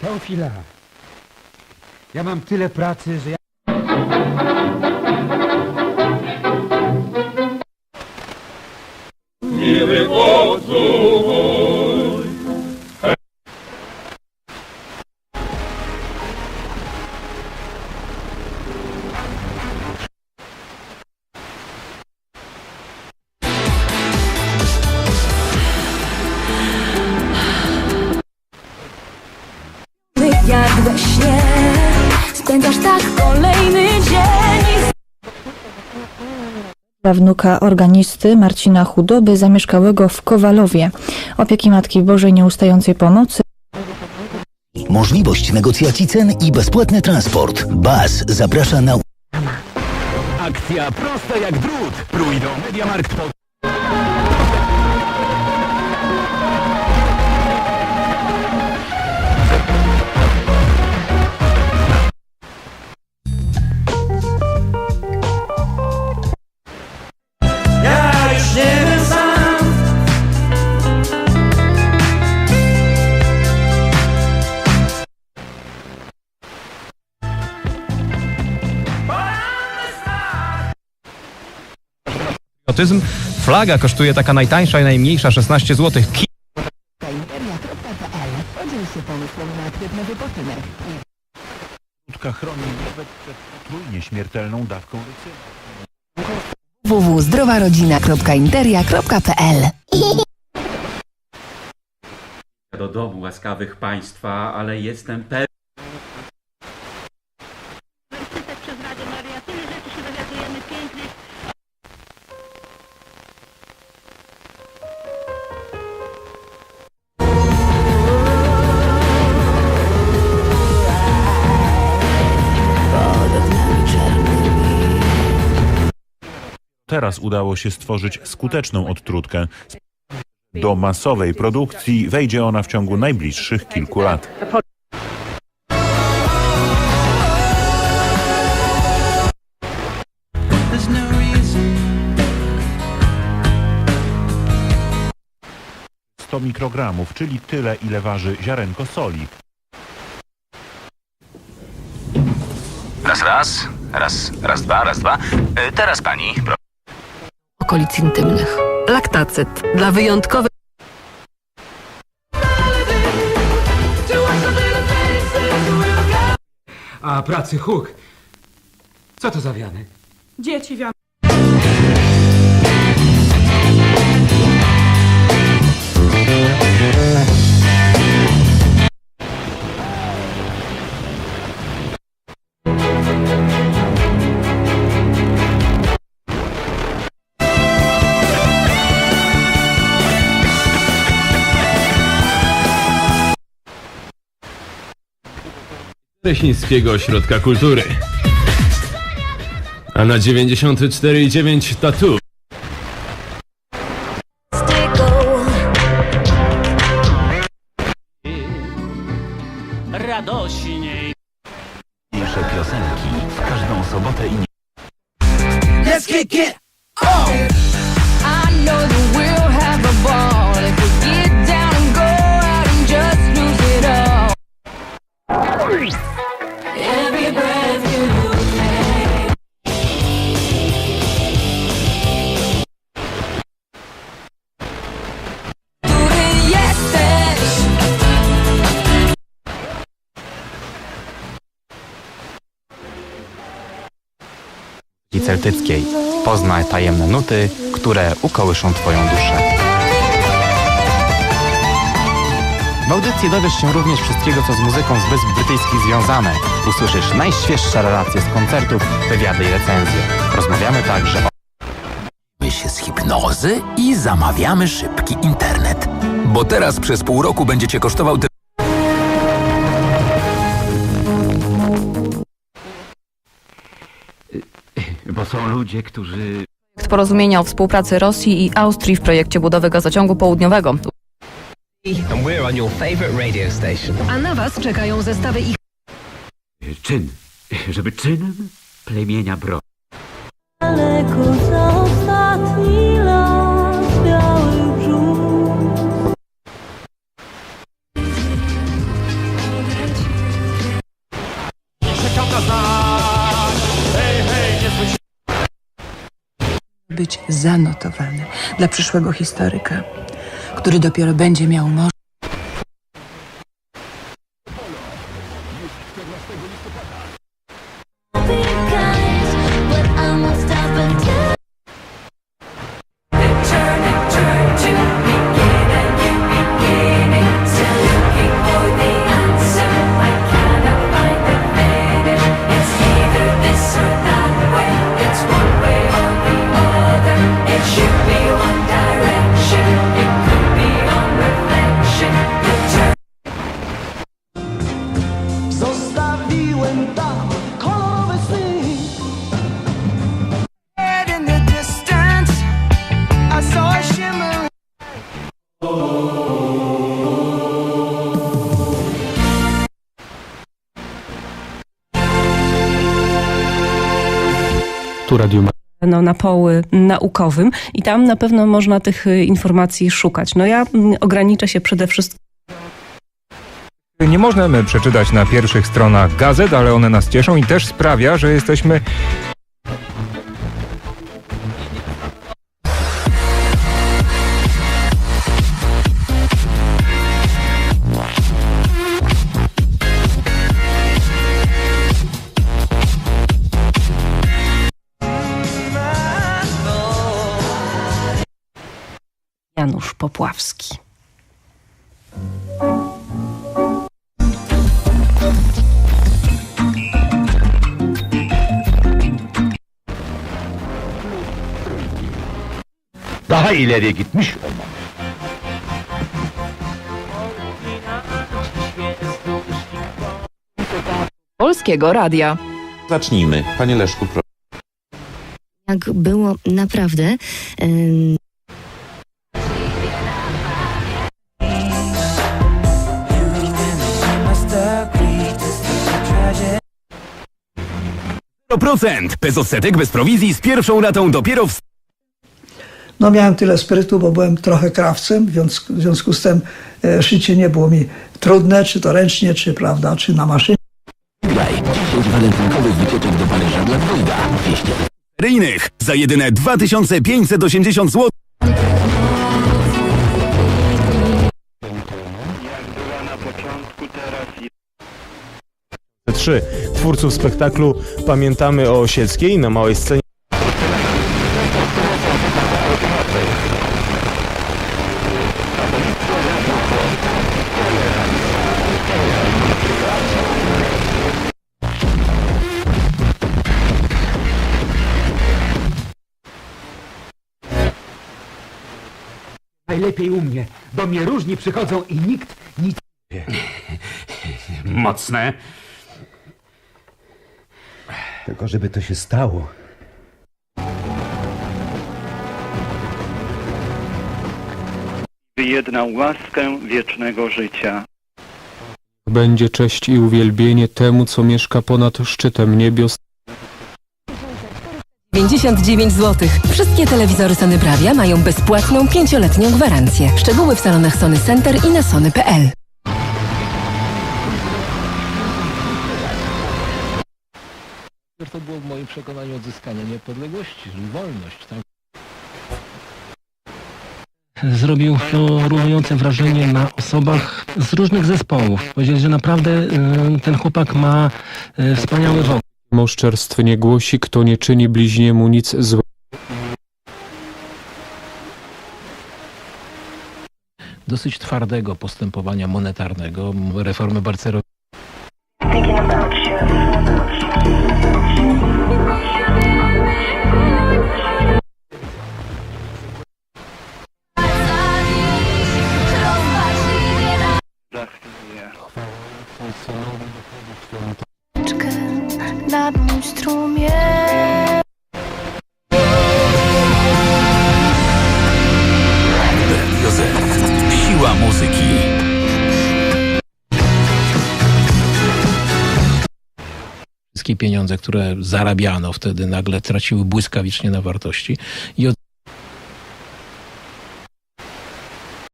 Teofila, ja mam tyle pracy, że ja... wnuka organisty Marcina Chudoby zamieszkałego w Kowalowie. Opieki Matki Bożej nieustającej pomocy Możliwość negocjacji cen i bezpłatny transport. BAS zaprasza na Akcja prosta jak drut. Prój do Mediamarkt patriotyzm. Flaga kosztuje taka najtańsza i najmniejsza 16 zł. Ki- chroni nawet przed potrójnie śmiertelną dawką rycyny. www.zdrowarodzina.interia.pl do domu łaskawych państwa, ale jestem pewien, Teraz udało się stworzyć skuteczną odtrutkę. Do masowej produkcji wejdzie ona w ciągu najbliższych kilku lat. Mikrogramów, czyli tyle, ile waży ziarenko soli. Raz, raz. Raz, raz, dwa, raz, dwa. E, teraz pani. Pro... Okolic intymnych. Laktacyt dla wyjątkowych A pracy huk. Co to za wiany? Dzieci wiam. Leśnickiego Ośrodka Kultury. A na 94,9 tatu. Radośniej. Dzisiejsze piosenki w każdą sobotę i nie. I i celtyckiej. Poznaj tajemne nuty, które ukołyszą Twoją duszę. W audycji dowiesz się również wszystkiego, co z muzyką z Wysp Brytyjskich związane. Usłyszysz najświeższe relacje z koncertów, wywiady i recenzje. Rozmawiamy także o się z hipnozy i zamawiamy szybki internet. Bo teraz przez pół roku będziecie kosztował bo są ludzie, którzy Porozumienia o współpracy Rosji i Austrii w projekcie budowy gazociągu południowego. A na was czekają zestawy ich czyn, żeby czynem plemienia bro. daleko za być zanotowane dla przyszłego historyka, który dopiero będzie miał możliwość. Tu Radio No, na poły naukowym i tam na pewno można tych y, informacji szukać. No ja mm, ograniczę się przede wszystkim Nie możemy przeczytać na pierwszych stronach gazet, ale one nas cieszą i też sprawia, że jesteśmy Janusz Popławski. Daha ileriye gitmiş olmam. Polskiego Radia. Zacznijmy. Panie Leszku, proszę. Jak było naprawdę. Ym, Bez odsetek, bez prowizji, z pierwszą ratą dopiero w No miałem tyle sprytu, bo byłem trochę krawcem, w związku, w związku z tym e, szycie nie było mi trudne, czy to ręcznie, czy prawda, czy na maszynie. walentynkowych wycieczek do Paryża dla dwojga. 200 seryjnych za jedyne 2580 zł. Trzy twórców spektaklu Pamiętamy o Osieckiej na małej scenie. Najlepiej u mnie. Do mnie różni przychodzą i nikt nic Mocne. Tylko żeby to się stało. Wyjednał łaskę wiecznego życia. Będzie cześć i uwielbienie temu, co mieszka ponad szczytem niebios. 59 zł. Wszystkie telewizory Sony Bravia mają bezpłatną pięcioletnią gwarancję. Szczegóły w salonach Sony Center i na sony.pl. To było w moim przekonaniu odzyskanie niepodległości, czyli wolność. Tak? Zrobił piorunujące wrażenie na osobach z różnych zespołów. Powiedzieli, że naprawdę y, ten chłopak ma y, wspaniały wokół. Moszczerstw nie głosi, kto nie czyni bliźniemu nic złego. Dosyć twardego postępowania monetarnego, reformy Barcerowi. Wszystkie pieniądze, które zarabiano wtedy nagle traciły błyskawicznie na wartości i od